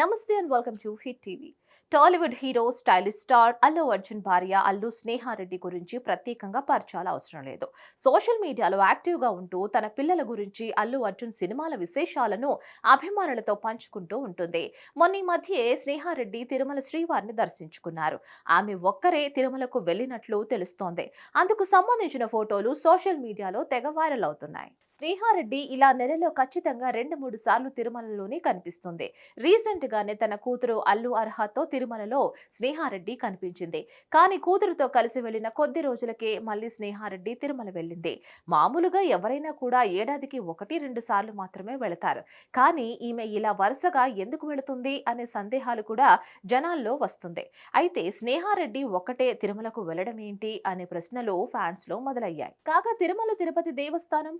నమస్తే and welcome to hit TV. Tollywood hero stylish star Allu Arjun భార్య అల్లు స్నేహారెడ్డి గురించి ప్రత్యేకంగా పరచాలా అవసరం లేదు. సోషల్ మీడియాలో యాక్టివ్గా ఉంటూ తన పిల్లల గురించి అల్లు అర్జున్ సినిమాల విశేషాలను అభిమానులతో పంచుకుంటూ ఉంటుంది. మొన్న ఈ మధ్యే స్నేహారెడ్డి తిరుమల శ్రీవారిని దర్శించుకున్నారు. ఆమె ఒక్కరే తిరుమలకు వెళ్ళినట్లు తెలుస్తోంది. అందుకు సంబంధించిన ఫోటోలు సోషల్ మీడియాలో తెగ వైరల్ అవుతున్నాయి. స్నేహారెడ్డి ఇలా నెలలో ఖచ్చితంగా రెండు మూడు సార్లు తిరుమలలోనే కనిపిస్తుంది. రీసెంట్ గానే తన కూతురు అల్లు అర్హతో తిరుమలలో స్నేహారెడ్డి కనిపించింది. కానీ కూతురుతో కలిసి వెళ్ళిన కొద్ది రోజులకే మళ్ళీ స్నేహారెడ్డి తిరుమల వెళ్ళింది. మామూలుగా ఎవరైనా కూడా ఏడాదికి ఒకటి రెండు సార్లు మాత్రమే వెళతారు. కానీ ఈమె ఇలా వరుసగా ఎందుకు వెళుతుంది అనే సందేహాలు కూడా జనాల్లో వస్తుంది. అయితే స్నేహారెడ్డి ఒక్కటే తిరుమలకు వెళ్ళడం ఏంటి అనే ప్రశ్నలు ఫ్యాన్స్లో మొదలయ్యాయి. కాగా తిరుమల తిరుపతి దేవస్థానం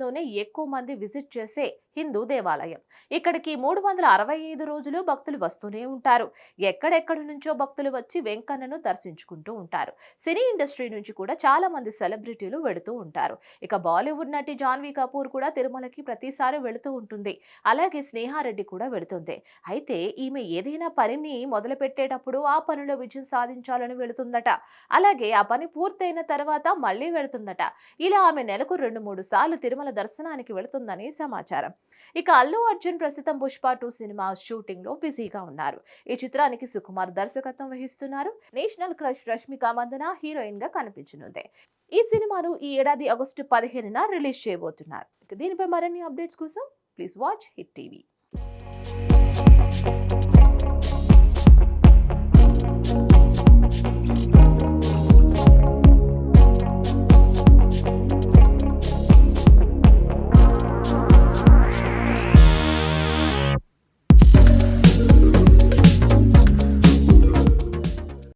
దేశంలోనే ఎక్కువ మంది విజిట్ చేసే హిందూ దేవాలయం. ఇక్కడికి మూడు వందల అరవై ఐదు రోజులు భక్తులు వస్తూనే ఉంటారు. ఎక్కడెక్కడి నుంచో భక్తులు వచ్చి వెంకన్నను దర్శించుకుంటూ ఉంటారు. సినీ ఇండస్ట్రీ నుంచి కూడా చాలా మంది సెలబ్రిటీలు వెళుతూ ఉంటారు. ఇక బాలీవుడ్ నటి జాన్వీ కపూర్ కూడా తిరుమలకి ప్రతిసారి వెళుతూ ఉంటుంది. అలాగే స్నేహారెడ్డి కూడా వెళుతుంది. అయితే ఈమె ఏదైనా పనిని మొదలు పెట్టేటప్పుడు ఆ పనిలో విజయం సాధించాలని వెళుతుందట. అలాగే ఆ పని పూర్తయిన తర్వాత మళ్ళీ వెళుతుందట. ఇలా ఆమె నెలకు రెండు మూడు సార్లు తిరుమల దర్శనానికి వెళుతుందని సమాచారం. ఇక అల్లు అర్జున్ ప్రస్తుతం పుష్ప టూ సినిమా షూటింగ్లో బిజీగా ఉన్నారు. ఈ చిత్రానికి సుకుమార్ దర్శకత్వం వహిస్తున్నారు. నేషనల్ క్రష్ రష్మిక మందన హీరోయిన్గా కనిపించనుంది. ఈ సినిమాను ఈ ఏడాది ఆగస్టు పదిహేనున రిలీజ్ చేయబోతున్నారు. దీనిపై మరిన్ని అప్డేట్స్ కోసం ప్లీజ్ వాచ్ హిట్ టీవీ.